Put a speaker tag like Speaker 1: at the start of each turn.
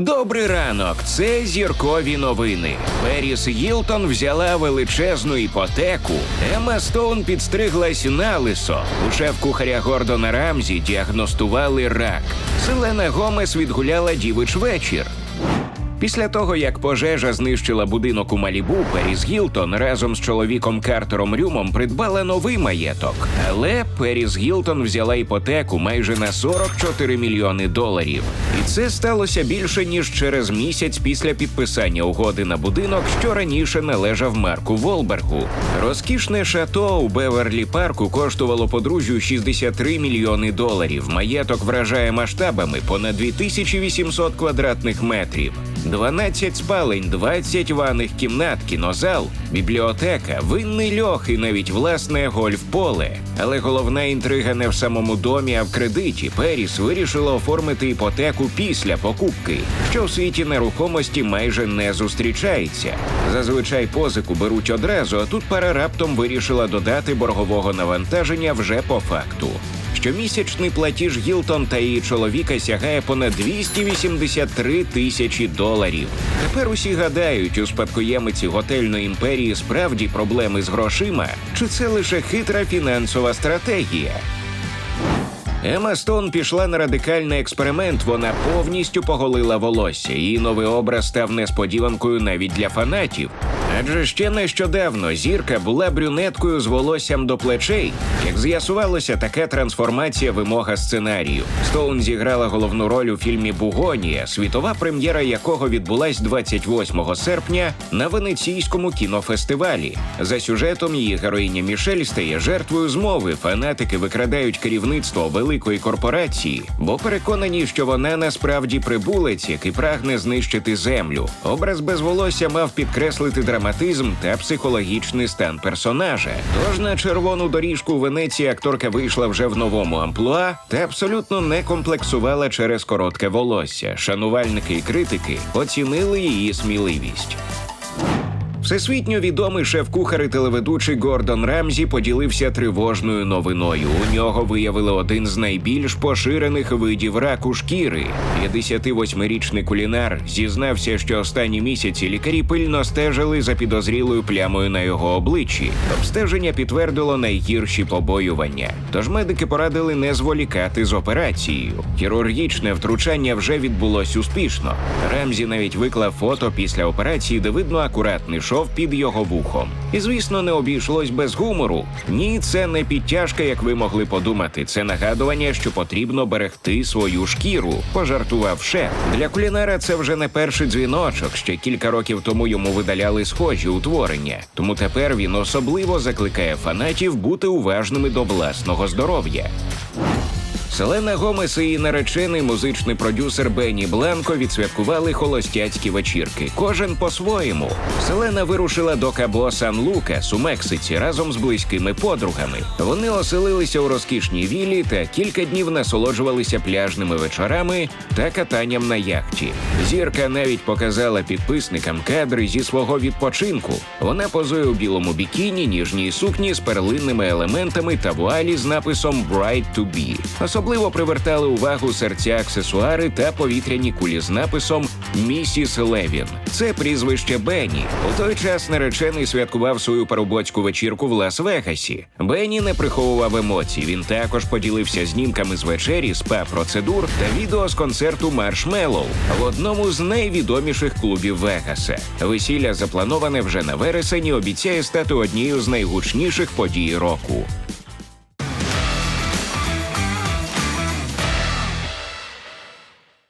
Speaker 1: Добрий ранок. Це зіркові новини. Періс Гілтон взяла величезну іпотеку. Ема Стоун підстриглась на лисо. У шеф-кухаря Гордона Рамзі діагностували рак. Селена Гомес відгуляла дівич вечір. Після того, як пожежа знищила будинок у Малібу, Періс Гілтон разом з чоловіком Картером Рюмом придбала новий маєток. Але Періс Гілтон взяла іпотеку майже на 44 мільйони доларів. І це сталося більше ніж через місяць після підписання угоди на будинок, що раніше належав Марку Волбергу. Розкішне шато у Беверлі Парку коштувало подружжю 63 мільйони доларів. Маєток вражає масштабами понад 2800 квадратних метрів. 12 спалень, 20 ванних кімнат, кінозал, бібліотека, винний льох і навіть власне гольф-поле. Але головна інтрига не в самому домі, а в кредиті. Періс вирішила оформити іпотеку після покупки, що в світі нерухомості майже не зустрічається. Зазвичай позику беруть одразу, а тут пара раптом вирішила додати боргового навантаження вже по факту. Щомісячний платіж Гілтон та її чоловіка сягає понад 283 тисячі доларів. Тепер усі гадають, у спадкоємиці готельної імперії справді проблеми з грошима, чи це лише хитра фінансова стратегія? Ема Стоун пішла на радикальний експеримент. Вона повністю поголила волосся. Її новий образ став несподіванкою навіть для фанатів. Адже ще нещодавно зірка була брюнеткою з волоссям до плечей. Як з'ясувалося, така трансформація вимога сценарію. Стоун зіграла головну роль у фільмі Бугонія, світова прем'єра якого відбулась 28 серпня на венеційському кінофестивалі. За сюжетом її героїня Мішель стає жертвою змови. Фанатики викрадають керівництво великої корпорації, бо переконані, що вона насправді прибулець, який прагне знищити землю. Образ без волосся мав підкреслити драматизм та психологічний стан персонажа. Тож на червону доріжку Венеції акторка вийшла вже в новому амплуа та абсолютно не комплексувала через коротке волосся. Шанувальники і критики оцінили її сміливість. Всесвітньо відомий шеф-кухар і телеведучий Гордон Рамзі поділився тривожною новиною. У нього виявили один з найбільш поширених видів раку шкіри. 58-річний кулінар зізнався, що останні місяці лікарі пильно стежили за підозрілою плямою на його обличчі. Обстеження підтвердило найгірші побоювання. Тож медики порадили не зволікати з операцією. Хірургічне втручання вже відбулось успішно. Рамзі навіть виклав фото після операції, де видно акуратний шов під його вухом. І звісно, не обійшлось без гумору. Ні, це не підтяжка, як ви могли подумати. Це нагадування, що потрібно берегти свою шкіру. Пожартував шеф. Для кулінара це вже не перший дзвіночок. Ще кілька років тому йому видаляли схожі утворення. Тому тепер він особливо закликає фанатів бути уважними до власного здоров'я. Селена Гомес і її наречений музичний продюсер Бенні Бланко відсвяткували холостяцькі вечірки. Кожен по-своєму. Селена вирушила до Кабо Сан Лукас у Мексиці разом з близькими подругами. Вони оселилися у розкішній віллі та кілька днів насолоджувалися пляжними вечорами та катанням на яхті. Зірка навіть показала підписникам кадри зі свого відпочинку. Вона позує у білому бікіні, ніжній сукні з перлинними елементами та вуалі з написом «Bright to be». Особливо привертали увагу серця аксесуари та повітряні кулі з написом Місіс Левін. Це прізвище Бенні. У той час наречений святкував свою парубоцьку вечірку в Лас-Вегасі. Бенні не приховував емоцій. Він також поділився знімками з вечері, спа процедур та відео з концерту Маршмеллоу в одному з найвідоміших клубів Вегаса. Весілля заплановане вже на вересень і обіцяє стати однією з найгучніших подій року.